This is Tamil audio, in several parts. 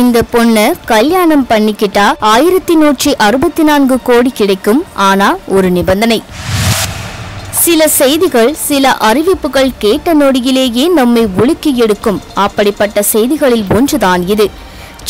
இந்த பொண்ணு கல்யாணம் பண்ணிக்கிட்டா ஆயிரத்தி நூற்றி அறுபத்தி நான்கு கோடி கிடைக்கும் ஆனா ஒரு நிபந்தனை. சில செய்திகள் சில அறிவிப்புகள் கேட்ட நொடியிலேயே நம்மை ஒழுக்கி எடுக்கும். அப்படிப்பட்ட செய்திகளில் ஒன்றுதான் இது.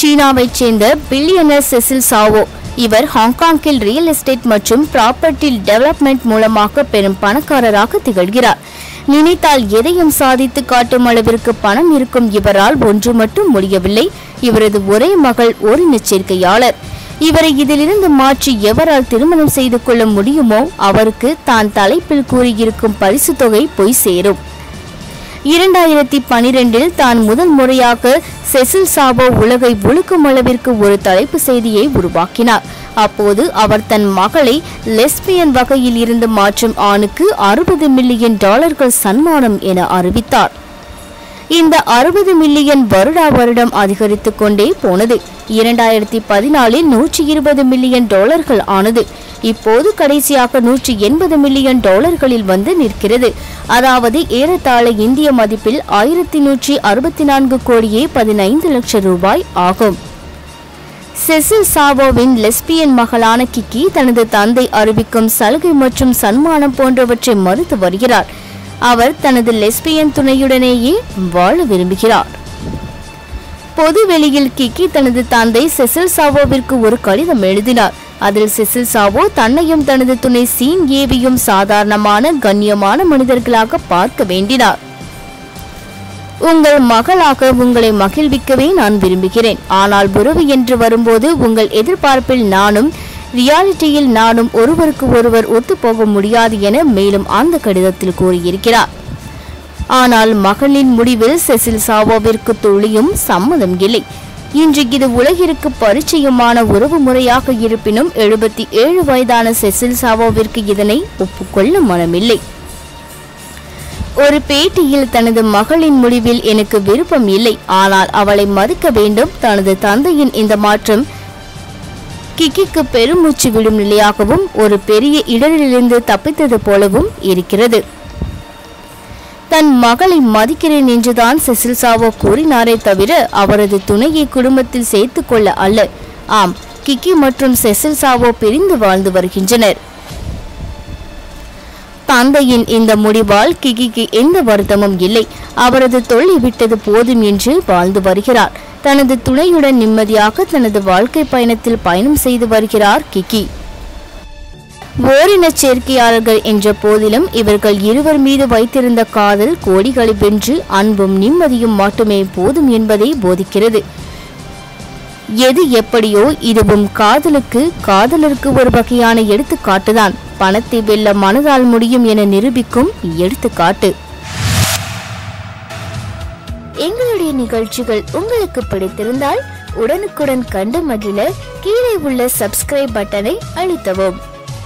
சீனாவைச் சேர்ந்த பில்லியனர் செசில் சாவோ இவர் ஹாங்காங்கில் ரியல் எஸ்டேட் மற்றும் ப்ராப்பர்ட்டி டெவலப்மெண்ட் மூலமாக பெரும் பணக்காரராக திகழ்கிறார். நினைத்தால் எதையும் சாதித்து காட்டும் அளவிற்கு பணம் இருக்கும் இவரால் ஒன்று மட்டும் முடியவில்லை. இவரது ஒரே மகள் ஒரு நிச்சயிக்கையாளர் இவரை இதிலிருந்து மாற்றி எவரால் திருமணம் செய்து கொள்ள முடியுமோ அவருக்கு தான் தலைப்பில் கூறியிருக்கும் பரிசு தொகை போய் சேரும். இரண்டாயிரத்தி பனிரெண்டில் தான் முதல் முறையாக செசில் சாபோ உலகை ஒழுக்கும் அளவிற்கு ஒரு தலைப்பு செய்தியை உருவாக்கினார். அப்போது அவர் தன் மகளை லெஸ்பியன் வகையில் இருந்து மாற்றும் ஆணுக்கு அறுபது மில்லியன் டாலர்கள் சன்மானம் என அறிவித்தார். இந்த அறுபது மில்லியன் வருடா வருடம் அதிகரித்து கொண்டே போனது. இரண்டாயிரத்தி பதினாலில் நூற்றி இருபது மில்லியன் டாலர்கள் ஆனது. இப்போது கடைசியாக நூற்றி எண்பது மில்லியன் டாலர்களில் வந்து நிற்கிறது. அதாவது ஏறத்தாழ இந்திய மதிப்பில் ஆயிரத்தி நூற்றி அறுபத்தி நான்கு கோடியே பதினைந்து லட்சம் ரூபாய் ஆகும். செசில் சாவோவின் லெஸ்பியன் மகளான கிக்கி தனது தந்தை அறிவிக்கும் சலுகை மற்றும் சன்மானம் போன்றவற்றை மறுத்து வருகிறார். அவர் தனது லெஸ்பியன் துணையுடனேயே வாழ விரும்புகிறார். பொது வெளியில் கிக்கி தனது தந்தை செசில் சாவோவிற்கு ஒரு கடிதம் எழுதினார். அதில் செசில் சாவோ தன்னையும் தனது துணை சீன் ஏவியும் சாதாரணமான கண்ணியமான மனிதர்களாக பார்க்க வேண்டினார். உங்கள் மகளாக உங்களை மகிழ்விக்கவே நான் விரும்புகிறேன். ஆனால் உறவு என்று வரும்போது உங்கள் எதிர்பார்ப்பில் நானும் ரியாலிட்டியில் நானும் ஒருவருக்கு ஒருவர் ஒத்துப்போக முடியாது என மேலும் அந்த கடிதத்தில் கூறியிருக்கிறார். ஆனால் மகளின் முடிவில் செசில் சாவோவிற்கு துளியும் சம்மதம் இல்லை. இன்று இது உலகிற்கு பரிச்சயமான உறவு முறையாக இருப்பினும் எழுபத்தி ஏழு வயதான செசில் சாவோவிற்கு இதனை ஒப்புக்கொள்ள மனமில்லை. ஒரு பேட்டியில் தனது மகளின் முடிவில் எனக்கு விருப்பம் இல்லை. ஆனால் அவளை மதிக்க வேண்டும். தனது தந்தையின் இந்த மாற்றம் கிக்கிக்கு பெருமூச்சு விடும் நிலையாகவும் ஒரு பெரிய இடரிலிருந்து தப்பித்தது போலவும் இருக்கிறது. தன் மகளை மதிக்கிறேன் என்றுதான் செசில் சாவோ கூறினாரே தவிர அவரது துணையை குடும்பத்தில் சேர்த்து கொள்ள அல்ல. ஆம் கிக்கி மற்றும் செசில் சாவோ பிரிந்து வாழ்ந்து வருகின்றனர். தந்தையின் இந்த முடிவால் கிகிக்கு எந்த வருத்தமும் இல்லை. அவரது தொல்லை விட்டது போதும் என்று வாழ்ந்து வருகிறார். தனது துணையுடன் நிம்மதியாக தனது வாழ்க்கை பயணத்தில் பயணம் செய்து வருகிறார் கிக்கி. ஓரினச் சேர்க்கையாளர்கள் என்ற போதிலும் இவர்கள் இருவர் மீது வைத்திருந்த காதல் கோடிகளை வென்று அன்பும் நிம்மதியும் மட்டுமே போதும் என்பதை போதிக்கிறது. எது எப்படியோ இதுவும் காதலுக்கு காதலருக்கு ஒரு வகையான எடுத்துக்காட்டுதான். பணத்தை வெல்ல மனதால் முடியும் என நிரூபிக்கும் எடுத்துக்காட்டு. எங்களுடைய நிகழ்ச்சிகள் உங்களுக்கு பிடித்திருந்தால் உடனுக்குடன் கண்டு மகிழ கீழே உள்ள சப்ஸ்கிரைப் பட்டனை அழுத்தவும்.